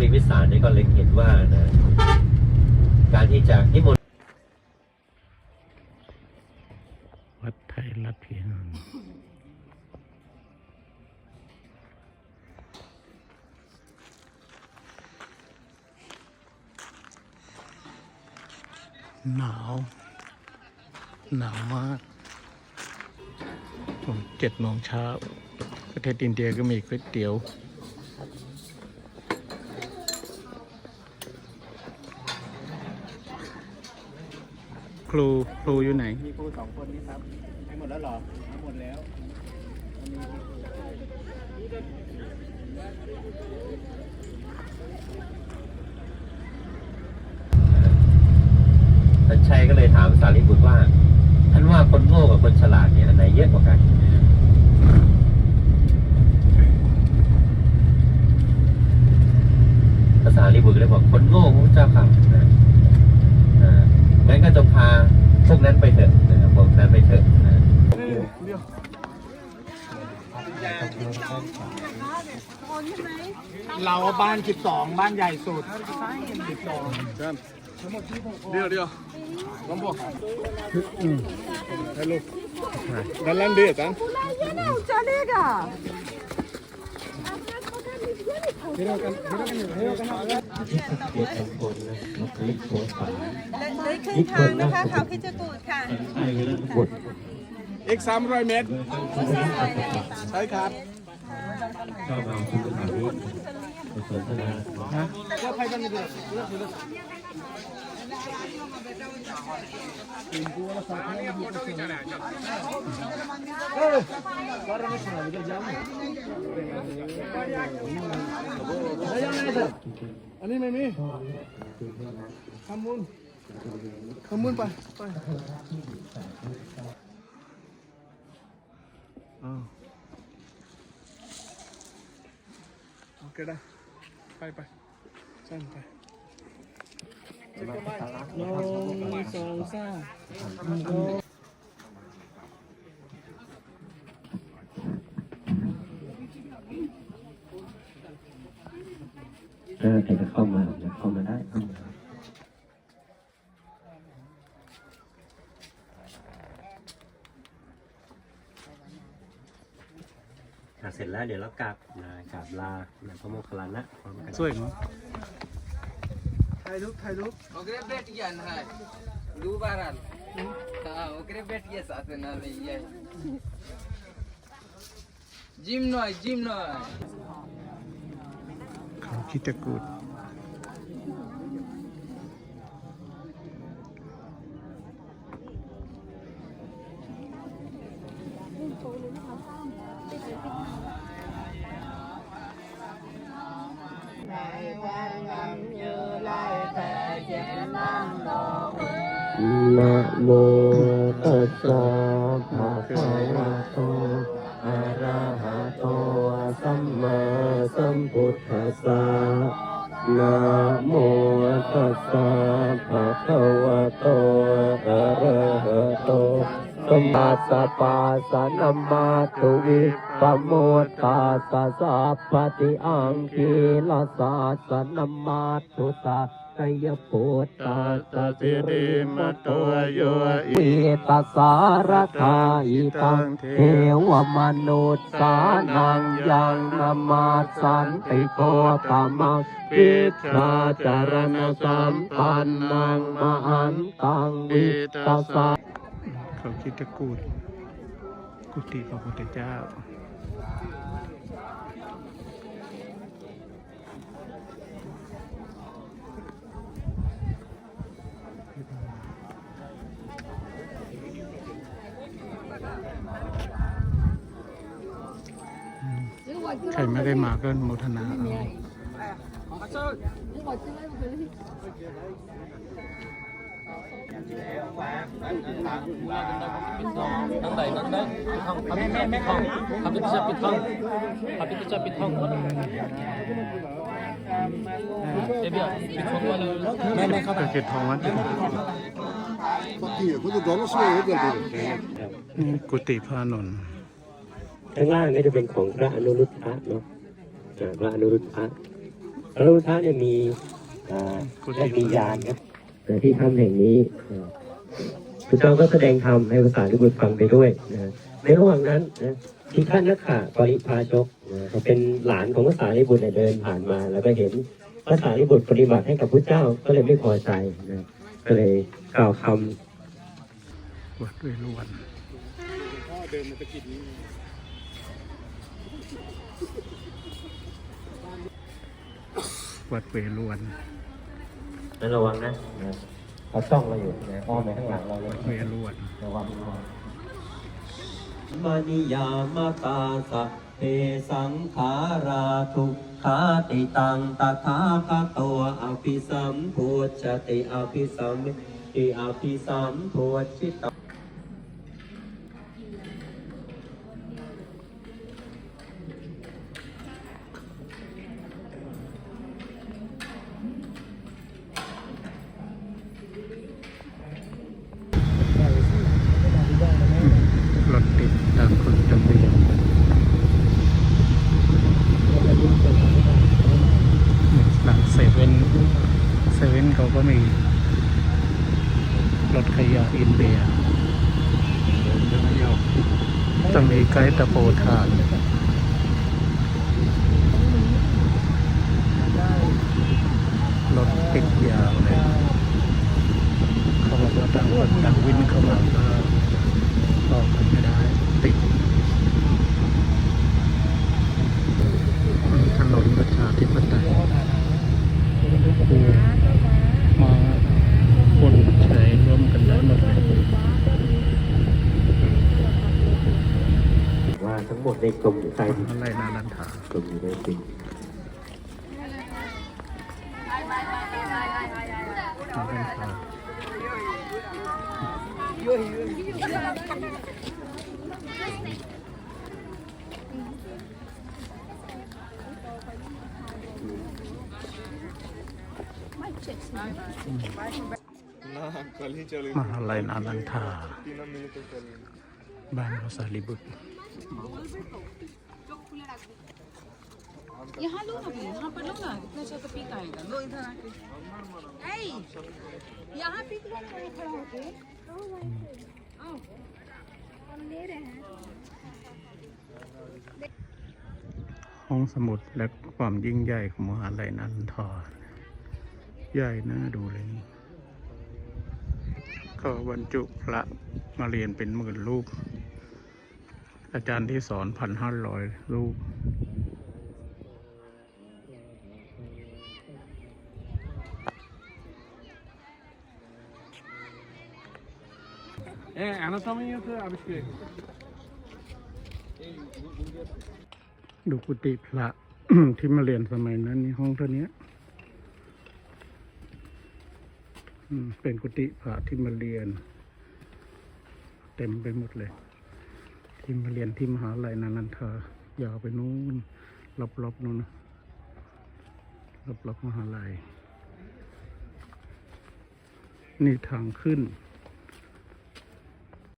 วิพิสารเนี่ยก็เล็งเห็นว่านะการที่จะนิมนต์วัดไทยรัฐพิหารหนาว หนาวมากผมเจ็ดโมงเช้า ประเทศอินเดียก็มีก๋วยเตี๋ยว ครูครูอยู่ไหน มีครูสองคนนี้ครับให้หมดแล้วเหรอให้หมดแล้วท่านชัยก็เลยถามสารีบุตรว่าท่านว่าคนโง่กับคนฉลาดเนี่ยอันไหนเยอะกว่ากันภาษาลิบุตรก็เลยบอกคนโง่พระเจ้าค่ะนะอ่างั้นก็ จงพาพวกนั้นไปเถอะนะครับพวกนั้นไปเถอะนะเราบ้านสิบสองบ้านใหญ่สุดเดี๋ยวเดี๋ยวลองบอกฮัลโหลดันลันเดียกัน Yana uçalega. เรียกกันคนนะมาคลิกโพสต์ฝาเลยครึ่งทางนะคะเขาคิดจะตูดค่ะใช่แล้วกดอีกสามร้อยเมตร ใช่ครับเข้ามาคุณสถานีสนทนา อันนี้ไม่มีทำบุญทำบุญไปไปอ้าวโอเคได้ไปไปใช่ไปหนึ่งสองสาม เออใครจะเข้ามาจะเข้ามาได้เข้ามาอ่ะเสร็จแล้วเดี๋ยวเรากลับนะกลับลานะพระโมคคัลลานะพร้อมกัน สวยมั้ย ถ่ายรูปถ่ายรูป ओकरे बैठ गया ना दो बार आल हाँ ओकरे बैठ गया साथ में ना ये gym no gym no เขา คิดตะกูดนะโมตัสสะภะคะวะโตอะ นะโมตัสสะภะคะวะโตอะระหะโตสัมมาสัพพะสะนัมมาตุวิปโมตัสสะสัพพติอังคีลาสาสะนัมมาตุตาต ยปุตตาสสิริมโตโยอิตัสสารทาอิตังเทวมนุษสานังยังนามาสันติโกตมังปิชาจารณสัมปันนังมหันตังวิตัสสะเขาคิดตะกูดกุฏิพระพุทธเจ้า ใครไม่ได้มาก็โมทนาเอานั่งใดนั่งได้ปิดห้องพับปิดปิดห้องพับปิดจะปิดห้องพับปิดจะปิดห้องเดี๋ยวปิดห้องว่าเลยแม่แม่เข้าไปก็คือทองวัด Fakir, kau tu dolar semua ya kan? นี่กุฏิพระนนท์ ข้างล่างนี่จะเป็นของพระอนุรุทธะเนาะอ่าพระอนุรุทธะพระพุทธเนี่ยมีอ่าได้มียานครับแต่ที่ถ้ำแห่งนี้อ่าพระเจ้าก็แสดงธรรมให้ภาษาลิบุตรฟังไปด้วยนะในระหว่างนั้นนะทิฆานักขะปริพาชกนะเขาเป็นหลานของภาษาลิบุตรเนี่ยเดินผ่านมา แล้วก็เห็นภาษาลิบุตรปฏิบัติให้กับพระเจ้าก็เลยไม่พอใจนะก็เลยกล่าวคำวัดเวรุวัน วัดเวรุวันนั้นระวังนะนะเขาจ้องเราอยู่นะอ้อมไปข้างหลังเราเลยวัดเวรุวันระวังระวังมานิยามตาสะเปสังขาราทุกขาติตังตถาคตตัวอภิสัมพุชติอภิสัมติอภิสัมพุชิต รถติดต่างคนต่างเดียวหลังเซเว่น เขาก็มีรถขยะอินเดียตรงนี้ใกล้ตะโพธานรถติดยาวเลยเขาบอกว่าต่างคนต่างวินเข้ามาก็ออกกันไม่ได้ ติดถนนประชาธิปไตยคือมาคนใช้ร่วมกันได้หมดเลย ว่าทั้งหมดในจมอยู่ใต้ดินอะไรนาลันทาจมอยู่ในดินนาลันทาๆมหาลัยนาลันทาบ้านภาษาลิบุตร यहाँ लो ना भी यहाँ पर लो ना इतना अच्छा तो पीक आएगा लो इधर आके ऐ, यहाँ पीक लो ना खड़ा होके आओ हम ले रहे हैं ห้องสมุดและความยิ่งใหญ่ของมหาลัยนันทาใหญ่น่าดูเลยนี่ก็บรรจุพระมาเรียนเป็นหมื่นรูป อาจารย์ที่สอนพันห้าร้อยรูป Eh, anatomiyası abi şey. ดูกุฏิพระที่มาเรียนสมัยนั้นนี่ห้องเท่านี้อืมเป็นกุฏิพระที่มาเรียน เต็มไปหมดเลย ที่มาเรียนที่มหาลัยนานันทายาวไปนู้นรอบๆนู้นรอบๆมหาลัย นี่ทางขึ้น